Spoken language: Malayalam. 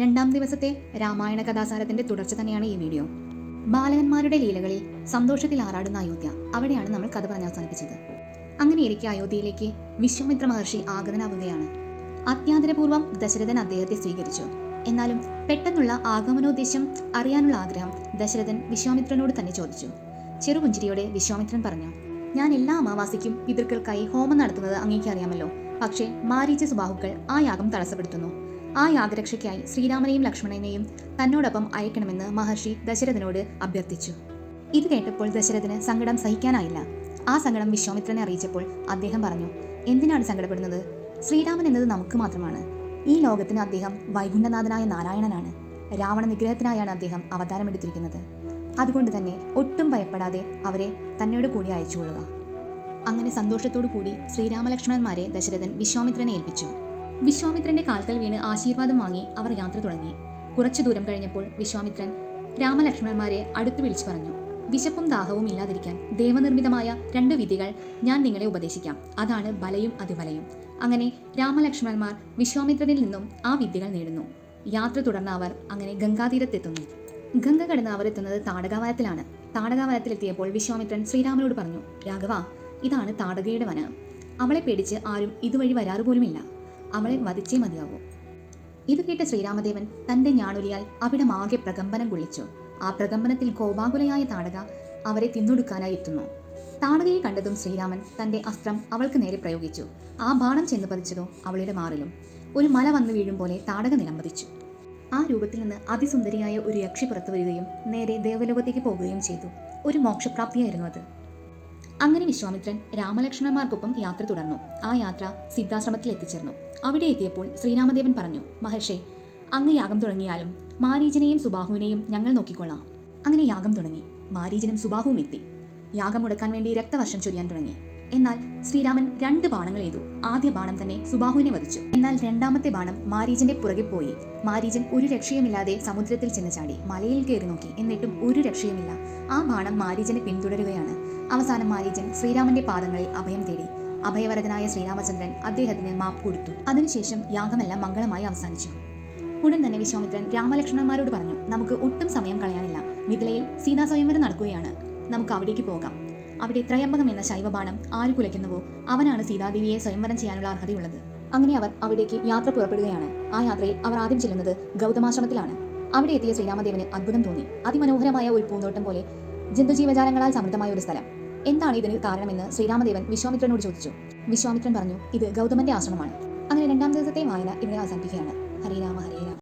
രണ്ടാം ദിവസത്തെ രാമായണ കഥാസാരത്തിന്റെ തുടർച്ച തന്നെയാണ് ഈ വീഡിയോ. ബാലകന്മാരുടെ ലീലകളിൽ സന്തോഷത്തിൽ ആറാടുന്ന അയോധ്യ അവിടെയാണ് നമ്മൾ കഥ പറഞ്ഞ് അവസാനിപ്പിച്ചത്. അങ്ങനെയിരിക്കെ അയോധ്യയിലേക്ക് വിശ്വമിത്ര മഹർഷി ആഗതനാവുകയാണ് അത്യാദരപൂർവം ദശരഥൻ അദ്ദേഹത്തെ സ്വീകരിച്ചു. എന്നാലും പെട്ടെന്നുള്ള ആഗമനോദ്ദേശം അറിയാനുള്ള ആഗ്രഹം ദശരഥൻ വിശ്വാമിത്രനോട് തന്നെ ചോദിച്ചു. ചെറുപുഞ്ചിരിയോടെ വിശ്വാമിത്രൻ പറഞ്ഞു ഞാൻ എല്ലാ അമാവാസിക്കും പിതൃക്കൾക്കായി ഹോമം നടത്തുന്നത് അങ്ങേക്ക് അറിയാമല്ലോ. പക്ഷേ മാരീച്ച സുബാഹുക്കൾ ആ യാഗം തടസ്സപ്പെടുത്തുന്നു. ആ യാഗരക്ഷയ്ക്കായി ശ്രീരാമനെയും ലക്ഷ്മണനെയും തന്നോടൊപ്പം അയക്കണമെന്ന് മഹർഷി ദശരഥനോട് അഭ്യർത്ഥിച്ചു. ഇത് കേട്ടപ്പോൾ ദശരഥന് സങ്കടം സഹിക്കാനായില്ല. ആ സങ്കടം വിശ്വാമിത്രനെ അറിയിച്ചപ്പോൾ അദ്ദേഹം പറഞ്ഞു എന്തിനാണ് സങ്കടപ്പെടുന്നത്? ശ്രീരാമൻ എന്നത് നമുക്ക് മാത്രമാണ്. ഈ ലോകത്തിന് അദ്ദേഹം വൈകുണ്ഠനാഥനായ നാരായണനാണ്. രാവണ നിഗ്രഹത്തിനായാണ് അദ്ദേഹം അവതാരമെടുത്തിരിക്കുന്നത് അതുകൊണ്ട് തന്നെ ഒട്ടും ഭയപ്പെടാതെ അവരെ തന്നോട് കൂടി അയച്ചുകൊള്ളുക. അങ്ങനെ സന്തോഷത്തോടു കൂടി ശ്രീരാമലക്ഷ്മണന്മാരെ ദശരഥൻ വിശ്വാമിത്രനെ ഏൽപ്പിച്ചു. വിശ്വാമിത്രന്റെ കാൽക്കൽ വീണ് ആശീർവാദം വാങ്ങി അവർ യാത്ര തുടങ്ങി. കുറച്ചു ദൂരം കഴിഞ്ഞപ്പോൾ വിശ്വാമിത്രൻ രാമലക്ഷ്മണന്മാരെ അടുത്തു വിളിച്ചു പറഞ്ഞു വിശപ്പും ദാഹവും ഇല്ലാതിരിക്കാൻ ദേവനിർമ്മിതമായ രണ്ട് വിധികൾ ഞാൻ നിങ്ങളെ ഉപദേശിക്കാം. അതാണ് ബലയും അതിബലയും അങ്ങനെ രാമലക്ഷ്മണന്മാർ വിശ്വാമിത്രനിൽ നിന്നും ആ വിദ്യകൾ നേടുന്നു. യാത്ര തുടർന്ന അവർ അങ്ങനെ ഗംഗാതീരത്തെത്തുന്നു. ഗംഗ കടന്ന് അവർ എത്തുന്നത് താടകാവനത്തിലാണ് താടകാവനത്തിലെത്തിയപ്പോൾ വിശ്വാമിത്രൻ ശ്രീരാമനോട് പറഞ്ഞു രാഘവ ഇതാണ് താടകയുടെ വനം. അവളെ പേടിച്ച് ആരും ഇതുവഴി വരാറ് പോലുമില്ല അവളെ വധിച്ചേ മതിയാവൂ. ഇത് കേട്ട ശ്രീരാമദേവൻ തന്റെ ഞാണൊലിയാൽ ആകെ പ്രകമ്പനം കൊള്ളിച്ചു. ആ പ്രകമ്പനത്തിൽ കോപാകുലയായ താടക അവരെ തിന്നൊടുക്കാനായി എത്തുന്നു. താടകയെ കണ്ടതും ശ്രീരാമൻ തന്റെ അസ്ത്രം അവൾക്ക് നേരെ പ്രയോഗിച്ചു. ആ ബാണം ചെന്ന് പതിച്ചതോ അവളുടെ മാറിലും. ഒരു മല വന്നു വീഴും പോലെ താടക നിലംപതിച്ചു. ആ രൂപത്തിൽ നിന്ന് അതിസുന്ദരിയായ ഒരു യക്ഷി പുറത്തു വരികയും നേരെ ദേവലോകത്തേക്ക് പോകുകയും ചെയ്തു. ഒരു മോക്ഷപ്രാപ്തിയായിരുന്നു അത്. അങ്ങനെ വിശ്വാമിത്രൻ രാമലക്ഷ്മണന്മാർക്കൊപ്പം യാത്ര തുടർന്നു. ആ യാത്ര സിദ്ധാശ്രമത്തിൽ എത്തിച്ചേർന്നു. അവിടെ എത്തിയപ്പോൾ ശ്രീരാമദേവൻ പറഞ്ഞു മഹർഷി അങ്ങ് യാഗം തുടങ്ങിയാലും മാരീജനെയും സുബാഹുവിനെയും ഞങ്ങൾ നോക്കിക്കൊള്ളാം. അങ്ങനെ യാഗം തുടങ്ങി. മാരീജനും സുബാഹുവും എത്തി. യാഗം മുടക്കാൻ വേണ്ടി രക്തവർഷം ചൊരിയാൻ തുടങ്ങി. എന്നാൽ ശ്രീരാമൻ രണ്ട് ബാണങ്ങൾ ചെയ്തു ആദ്യ ബാണം തന്നെ സുബാഹുവിനെ വധിച്ചു. എന്നാൽ രണ്ടാമത്തെ ബാണം മാരീജന്റെ പുറകെ പോയി. മാരീജൻ ഒരു രക്ഷയുമില്ലാതെ സമുദ്രത്തിൽ ചെന്ന് ചാടി. മലയിൽ കയറി നോക്കി. എന്നിട്ടും ഒരു രക്ഷയുമില്ല. ആ ബാണം മാരീജനെ പിന്തുടരുകയാണ്. അവസാനം മാരീജൻ ശ്രീരാമന്റെ പാദങ്ങളിൽ അഭയം തേടി. അഭയവരതനായ ശ്രീരാമചന്ദ്രൻ അദ്ദേഹത്തിന് മാപ്പ് കൊടുത്തു. അതിനുശേഷം യാഗമെല്ലാം മംഗളമായി അവസാനിച്ചു. ഉടൻ തന്നെ വിശ്വാമിത്രൻ രാമലക്ഷ്മണന്മാരോട് പറഞ്ഞു നമുക്ക് ഒട്ടും സമയം കളയാനില്ല. മിഥിലയിൽ സീതാ സ്വയംവരം നടക്കുകയാണ്. നമുക്ക് അവിടേക്ക് പോകാം. അവിടെ ത്രയംബകം എന്ന ശൈവബാണം ആര് കുലയ്ക്കുന്നുവോ അവനാണ് സീതാദേവിയെ സ്വയംവരം ചെയ്യാനുള്ള അർഹതയുള്ളത്. അങ്ങനെ അവർ അവിടേക്ക് യാത്ര പുറപ്പെടുകയാണ്. ആ യാത്രയിൽ അവർ ആദ്യം ചെല്ലുന്നത് ഗൗതമാശ്രമത്തിലാണ്. അവിടെ എത്തിയ ശ്രീരാമദേവന് അത്ഭുതം തോന്നി. അതിമനോഹരമായ ഒരു പൂന്തോട്ടം പോലെ ജന്തുജീവജാലങ്ങളാൽ സമൃദ്ധമായ ഒരു സ്ഥലം. എന്താണ് ഇതിന് കാരണമെന്ന് ശ്രീരാമദേവൻ വിശ്വാമിത്രനോട് ചോദിച്ചു. വിശ്വാമിത്രൻ പറഞ്ഞു ഇത് ഗൗതമന്റെ ആശ്രമമാണ്. അങ്ങനെ രണ്ടാം ദിവസത്തെ വായന ഇവിടെ അവസാനിപ്പിക്കുകയാണ്. ഹരേ രാമ ഹരേ രാമ.